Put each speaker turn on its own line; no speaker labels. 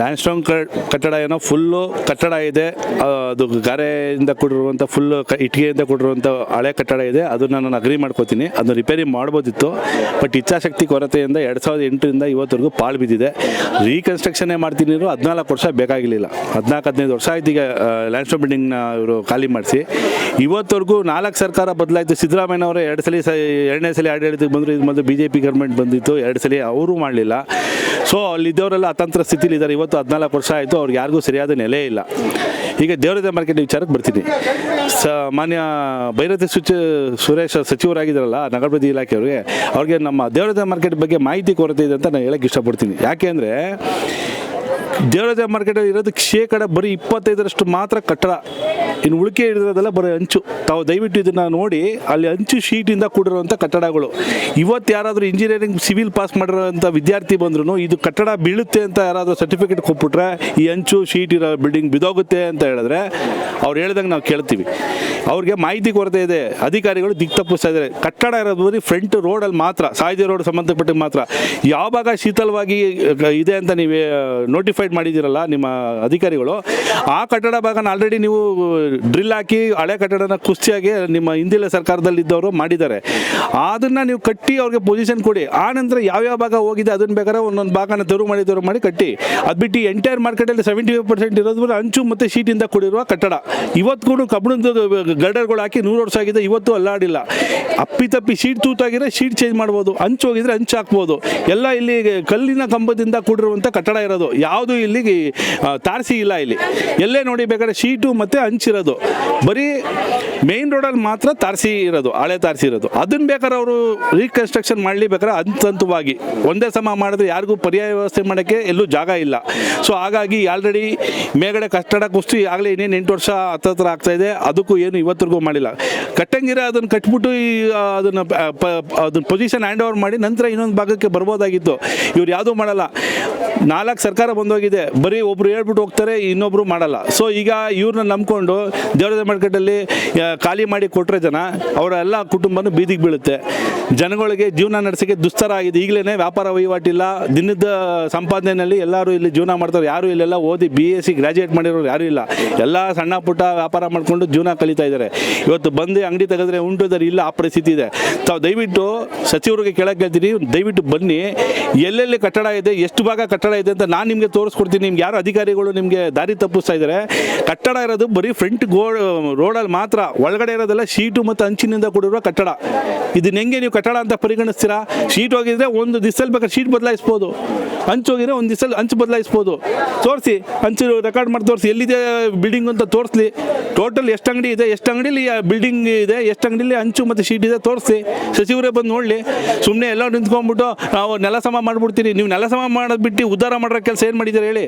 Land stone ಕಟ್ಟಡ ಏನೋ full ಕಟ್ಟಡ ಇದೆ. ಅದು ಗಾರೆಯಿಂದ ಕೂಡಿರುವಂಥ ಫುಲ್ಲು ಇಟ್ಟಿಗೆಯಿಂದ ಕೊಟ್ಟಿರುವಂಥ ಹಳೆ ಕಟ್ಟಡ ಇದೆ. ಅದನ್ನು ನಾನು ಅಗ್ರಿ ಮಾಡ್ಕೋತೀನಿ. ಅದನ್ನ ರಿಪೇರಿ ಮಾಡ್ಬೋದಿತ್ತು. ಬಟ್ ಇಚ್ಛಾಶಕ್ತಿ ಕೊರತೆಯಿಂದ ಎರಡು ಸಾವಿರದ ಎಂಟರಿಂದ ಇವತ್ತರೆಗೂ ಪಾಳು ಬಿದ್ದಿದೆ. ರೀಕನ್ಸ್ಟ್ರಕ್ಷನ್ನೇ ಮಾಡ್ತೀನಿ ಹದಿನಾಲ್ಕು ವರ್ಷ ಬೇಕಾಗಿರಲಿಲ್ಲ. ಹದಿನಾಲ್ಕು, ಹದಿನೈದು ವರ್ಷ ಆಯ್ತು ಈಗ ಲ್ಯಾಂಡ್ ಸ್ಟೋನ್ ಬಿಲ್ಡಿಂಗ್ನ ಇವರು ಖಾಲಿ ಮಾಡಿಸಿ. ಇವತ್ತವರೆಗೂ ನಾಲ್ಕು ಸರ್ಕಾರ ಬದಲಾಯಿತು. ಸಿದ್ದರಾಮಯ್ಯನವರು ಎರಡು ಸಲ ಎರಡನೇ ಸಲ ಆಡಳಿತಕ್ಕೆ ಬಂದರು, ಇದು ಮೊದಲು ಬಿ ಜೆ ಪಿ ಗೌರ್ಮೆಂಟ್ ಬಂದಿತ್ತು. ಎರಡು ಸಲ ಅವರು ಮಾಡಲಿಲ್ಲ. ಸೊ ಅಲ್ಲಿದ್ದವರೆಲ್ಲ ಅತಂತ್ರ ಸ್ಥಿತಿಲಿ ಇದ್ದಾರೆ ಇವತ್ತು ಹದಿನಾಲ್ಕು ವರ್ಷ ಆಯಿತು, ಅವ್ರಿಗೆ ಯಾರಿಗೂ ಸರಿಯಾದ ನೆಲೆ ಇಲ್ಲ. ಈಗ ದೇವರದ ಮಾರ್ಕೆಟ್ ವಿಚಾರಕ್ಕೆ ಬರ್ತೀನಿ. ಸ, ಮಾನ್ಯ ಭೈರತಿ ಸುಚ, ಸುರೇಶ್ ಸಚಿವರಾಗಿದ್ದಾರಲ್ಲ ನಗರಾಭಿವೃದ್ಧಿ ಇಲಾಖೆಯವ್ರಿಗೆ ಅವ್ರಿಗೆ ನಮ್ಮ ದೇವರದ ಮಾರ್ಕೆಟ್ ಬಗ್ಗೆ ಮಾಹಿತಿ ಕೊರತೆ ಇದೆ ಅಂತ ನಾನು ಹೇಳಕ್ಕೆ ಇಷ್ಟಪಡ್ತೀನಿ. ಯಾಕೆ ಅಂದರೆ, ದೇವರದ ಮಾರ್ಕೆಟಲ್ಲಿ ಇರೋದು ಶೇಕಡ ಬರೀ ಇಪ್ಪತ್ತೈದರಷ್ಟು ಮಾತ್ರ ಕಟ್ಟಡ. ಇನ್ನು ಉಳಿಕೆ ಇರೋದೆಲ್ಲ ಬರೀ ಅಂಚು. ತಾವು ದಯವಿಟ್ಟು ಇದನ್ನ ನೋಡಿ, ಅಲ್ಲಿ ಅಂಚು ಶೀಟಿಂದ ಕೂಡಿರುವಂಥ ಕಟ್ಟಡಗಳು. ಇವತ್ತು ಯಾರಾದರೂ ಇಂಜಿನಿಯರಿಂಗ್ ಸಿವಿಲ್ ಪಾಸ್ ಮಾಡಿರೋಂಥ ವಿದ್ಯಾರ್ಥಿ ಬಂದ್ರು ಇದು ಕಟ್ಟಡ ಬೀಳುತ್ತೆ ಅಂತ ಯಾರಾದರೂ ಸರ್ಟಿಫಿಕೇಟ್ ಕೊಟ್ಬಿಟ್ರೆ ಈ ಅಂಚು, ಶೀಟ್ ಇರೋ ಬಿಲ್ಡಿಂಗ್ ಬಿದೋಗುತ್ತೆ ಅಂತ ಹೇಳಿದ್ರೆ ಅವ್ರು ಹೇಳ್ದಂಗೆ ನಾವು ಕೇಳ್ತೀವಿ. ಅವ್ರಿಗೆ ಮಾಹಿತಿ ಕೊರತೆ ಇದೆ. ಅಧಿಕಾರಿಗಳು ದಿಕ್ ತಪ್ಪಿಸ್ತಾ ಇದ್ದಾರೆ. ಕಟ್ಟಡ ಇರೋದು ಬರೀ ಫ್ರಂಟ್ ರೋಡಲ್ಲಿ ಮಾತ್ರ ಸಾಹಿತ್ಯ ರೋಡ್ ಸಂಬಂಧಪಟ್ಟ ಮಾತ್ರ. ಯಾವಾಗ ಶೀತಲವಾಗಿ ಇದೆ ಅಂತ ನೀವು ನೋಟಿಫೈಡ್ ಮಾಡಿದ್ದೀರಲ್ಲ ನಿಮ್ಮ ಅಧಿಕಾರಿಗಳು, ಆ ಕಟ್ಟಡ ಭಾಗನ ಆಲ್ರೆಡಿ ನೀವು ಡ್ರಿಲ್ ಹಾಕಿ ಹಳೆ ಕಟ್ಟಡನ ಕುಸ್ತಿಯಾಗಿ ನಿಮ್ಮ ಹಿಂದಿನ ಸರ್ಕಾರದಲ್ಲಿ ಇದ್ದವರು ಮಾಡಿದ್ದಾರೆ. ಅದನ್ನು ನೀವು ಕಟ್ಟಿ ಅವ್ರಿಗೆ ಪೊಸಿಷನ್ ಕೊಡಿ. ಆ ನಂತರ ಯಾವ್ಯಾವ ಭಾಗ ಹೋಗಿದೆ ಅದನ್ನ ಬೇಕಾದ್ರೆ ಒಂದೊಂದು ಭಾಗನ ತೆರು ಮಾಡಿ ತೆರು ಮಾಡಿ ಕಟ್ಟಿ. ಅದು ಬಿಟ್ಟು ಎಂಟೈರ್ ಮಾರ್ಕೆಟಲ್ಲಿ ಸೆವೆಂಟಿ ಫೈವ್ ಪರ್ಸೆಂಟ್ ಇರೋದು ಬರೀ ಅಂಚು ಮತ್ತು ಶೀಟಿಂದ ಕೂಡಿರುವ ಕಟ್ಟಡ. ಇವತ್ತು ಕೂಡ ಕಬ್ಬಣದ ಗರ್ಡರ್ಗಳು ಹಾಕಿ ನೂರು ವರ್ಷ ಆಗಿದೆ, ಇವತ್ತು ಅಲ್ಲಾಡಿಲ್ಲ. ಅಪ್ಪಿ ತಪ್ಪಿ ಶೀಟ್ ತೂತಾಗಿದ್ರೆ ಶೀಟ್ ಚೇಂಜ್ ಮಾಡ್ಬೋದು. ಅಂಚು ಹೋಗಿದ್ರೆ ಅಂಚು ಹಾಕ್ಬೋದು. ಎಲ್ಲ ಇಲ್ಲಿ ಕಲ್ಲಿನ ಕಂಬದಿಂದ ಕೂಡಿರುವಂಥ ಕಟ್ಟಡ ಇರೋದು. ಯಾವುದು ಇಲ್ಲಿ ತಾರಸಿ ಇಲ್ಲ ಇಲ್ಲಿ. ಎಲ್ಲೇ ನೋಡಿ ಬೇಕಾದ್ರೆ ಶೀಟು ಮತ್ತು ಹಂಚಿರೋದು ಬರೀ ಮೇನ್ ರೋಡಲ್ಲಿ ಮಾತ್ರ ತಾರಸಿ ಇರೋದು ಹಳೆ ತಾರಸಿ ಇರೋದು ಅದನ್ನ ಬೇಕಾದ್ರೆ ಅವರು ರೀಕನ್ಸ್ಟ್ರಕ್ಷನ್ ಮಾಡಲಿ ಬೇಕಾದ್ರೆ ಅಂತಂತವಾಗಿ ಒಂದೇ ಸಮ ಮಾಡಿದ್ರೆ ಯಾರಿಗೂ ಪರ್ಯಾಯ ವ್ಯವಸ್ಥೆ ಮಾಡೋಕ್ಕೆ ಎಲ್ಲೂ ಜಾಗ ಇಲ್ಲ. ಸೊ ಹಾಗಾಗಿ ಆಲ್ರೆಡಿ ಮೇಗಡೆ ಕಟ್ಟಡ ಕುಸ್ತಿ ಆಗಲೇ ಇನ್ನೇನು ಎಂಟು ವರ್ಷ ಹತ್ತತ್ರ ಆಗ್ತಾ ಇದೆ. ಅದಕ್ಕೂ ಏನು ಇವತ್ತರೆಗೂ ಮಾಡಿಲ್ಲ. ಕಟ್ಟಂಗಿರ ಅದನ್ನು ಕಟ್ಬಿಟ್ಟು ಈ ಅದನ್ನ ಅದನ್ನ ಪೊಸಿಷನ್ ಹ್ಯಾಂಡ್ ಓವರ್ ಮಾಡಿ ನಂತರ ಇನ್ನೊಂದು ಭಾಗಕ್ಕೆ ಬರ್ಬೋದಾಗಿತ್ತು. ಇವ್ರು ಯಾವುದೂ ಮಾಡಲ್ಲ. ನಾಲ್ಕು ಸರ್ಕಾರ ಬಂದೋಗಿದೆ. ಬರೀ ಒಬ್ರು ಹೇಳ್ಬಿಟ್ಟು ಹೋಗ್ತಾರೆ, ಇನ್ನೊಬ್ರು ಮಾಡಲ್ಲ. ಸೊ ಈಗ ಇವ್ರನ್ನ ನಂಬ್ಕೊಂಡು ದೇವರದ ಮಾರ್ಕೆಟಲ್ಲಿ ಖಾಲಿ ಮಾಡಿ ಕೊಟ್ಟರೆ ಜನ, ಅವರ ಎಲ್ಲ ಕುಟುಂಬನೂ ಬೀದಿಗೆ ಬೀಳುತ್ತೆ. ಜನಗಳಿಗೆ ಜೀವನ ನಡೆಸೋಕ್ಕೆ ದುಸ್ತರ ಆಗಿದೆ. ಈಗಲೇ ವ್ಯಾಪಾರ ವಹಿವಾಟಿಲ್ಲ. ದಿನದ ಸಂಪಾದನೆಯಲ್ಲಿ ಎಲ್ಲರೂ ಇಲ್ಲಿ ಜೀವನ ಮಾಡ್ತಾರೆ. ಯಾರು ಇಲ್ಲೆಲ್ಲ ಓದಿ ಬಿ ಎಸ್ ಸಿ ಗ್ರಾಜುಯೇಟ್ ಮಾಡಿರೋರು ಯಾರೂ ಇಲ್ಲ. ಎಲ್ಲ ಸಣ್ಣ ಪುಟ್ಟ ವ್ಯಾಪಾರ ಮಾಡಿಕೊಂಡು ಜೀವನ ಕಲಿತಾ ಇದ್ದಾರೆ. ಇವತ್ತು ಬಂದು ಅಂಗಡಿ ತೆಗೆದ್ರೆ ಉಂಟು ಇದ್ದಾರೆ ಇಲ್ಲ, ಆ ಪರಿಸ್ಥಿತಿ ಇದೆ. ತಾವು ದಯವಿಟ್ಟು ಸಚಿವರಿಗೆ ಕೇಳಕ್ಕೆ ಹೇಳ್ತೀನಿ ದಯವಿಟ್ಟು ಬನ್ನಿ. ಎಲ್ಲೆಲ್ಲಿ ಕಟ್ಟಡ ಇದೆ, ಎಷ್ಟು ಭಾಗ ಕಟ್ಟಡ ಇದೆ ಅಂತ ನಾನು ನಿಮಗೆ ತೋರಿಸ್ಕೊಡ್ತೀನಿ. ನಿಮ್ಗೆ ಯಾರು ಅಧಿಕಾರಿಗಳು ನಿಮಗೆ ದಾರಿ ತಪ್ಪಿಸ್ತಾ ಇದ್ದಾರೆ ಕಟ್ಟಡ ಇರೋದು ಬರೀ ಫ್ರಂಟ್ ಗೋ ರೋಡಲ್ಲಿ ಮಾತ್ರ. ಒಳಗಡೆ ಇರೋದೆಲ್ಲ ಶೀಟು ಮತ್ತು ಅಂಚಿನಿಂದ ಕೂಡಿರುವ ಕಟ್ಟಡ. ಇದನ್ನ ಹೆಂಗೆ ನೀವು ಕಟ್ಟಡ ಅಂತ ಪರಿಗಣಿಸ್ತೀರಾ? ಶೀಟ್ ಹೋಗಿದ್ರೆ ಒಂದು ದಿವಸದಲ್ಲಿ ಬೇಕಾದ್ರೆ ಶೀಟ್ ಬದಲಾಯಿಸ್ಬೋದು. ಹಂಚು ಹೋಗಿದ್ರೆ ಒಂದು ದಿಸಲ್ ಹಂಚು ಬದಲಾಯಿಸ್ಬೋದು. ತೋರಿಸಿ ಹಂಚು ರೆಕಾರ್ಡ್ ಮಾಡಿ ತೋರಿಸಿ. ಎಲ್ಲಿದೆ ಬಿಲ್ಡಿಂಗ್ ಅಂತ ತೋರಿಸ್ಲಿ. ಟೋಟಲ್ ಎಷ್ಟು ಅಂಗಡಿ ಇದೆ, ಎಷ್ಟು ಅಂಗಡಿಲಿ ಬಿಲ್ಡಿಂಗ್ ಇದೆ, ಎಷ್ಟು ಅಂಗಡಿಲಿ ಹಂಚು ಮತ್ತು ಶೀಟ್ ಇದೆ ತೋರಿಸಿ. ಸಚಿವರೇ ಬಂದು ನೋಡಲಿ. ಸುಮ್ಮನೆ ಎಲ್ಲ ನಿಂತ್ಕೊಂಡ್ಬಿಟ್ಟು ನಾವು ನೆಲ ಸಮ ಮಾಡಿಬಿಡ್ತೀರಿ. ನೀವು ನೆಲ ಸಮ ಮಾಡೋದು ಬಿಟ್ಟು ಉದ್ಧಾರ ಮಾಡೋ ಕೆಲಸ ಏನು ಮಾಡಿದ್ದೀರಾ ಹೇಳಿ.